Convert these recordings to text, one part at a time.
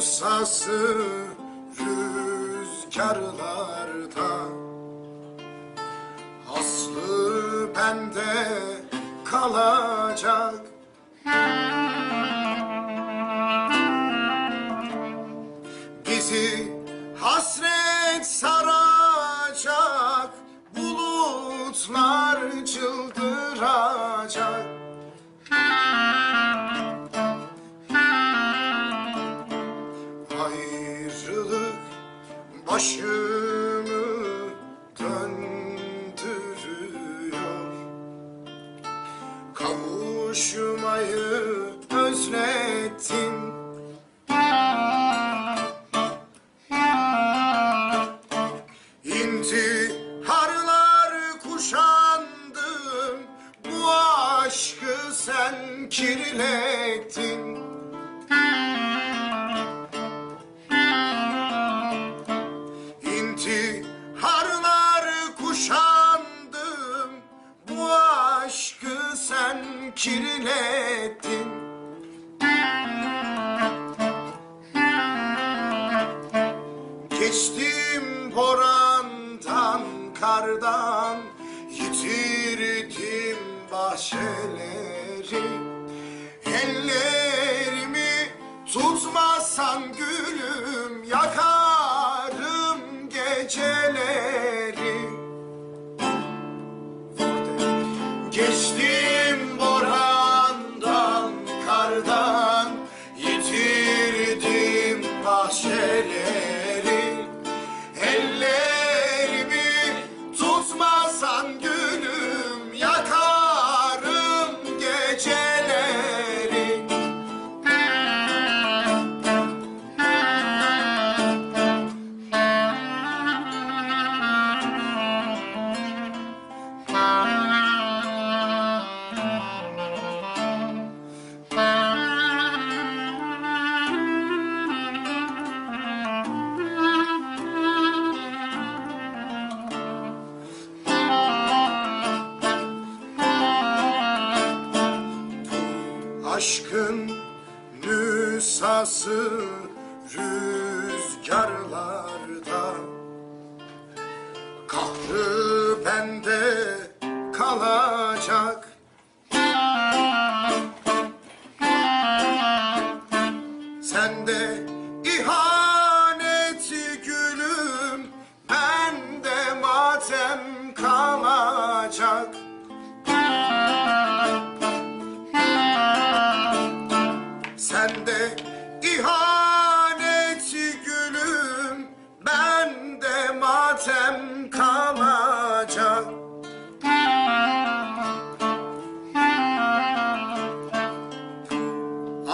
sası rüzgarlarda. Aslı bende kalacak. Bizi hasret saracak Bulutlar çıldıracak Ayrılık başımı döndürüyor. Kavuşmayı özlettim İntiharlar kuşandım. Bu aşkı sen kirlettin sen kirlettin. Geçtim borandan, kardan Yitirdim bahçeleri. Ellerimi tutmazsan gülüm Yakarım geceleri bahçeleri Aşkın nüsası rüzgarlarda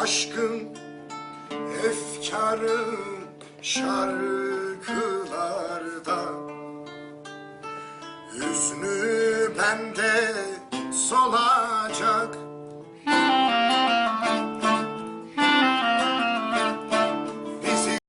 Aşkın efkarı şarkılarda. Hüznü bende solar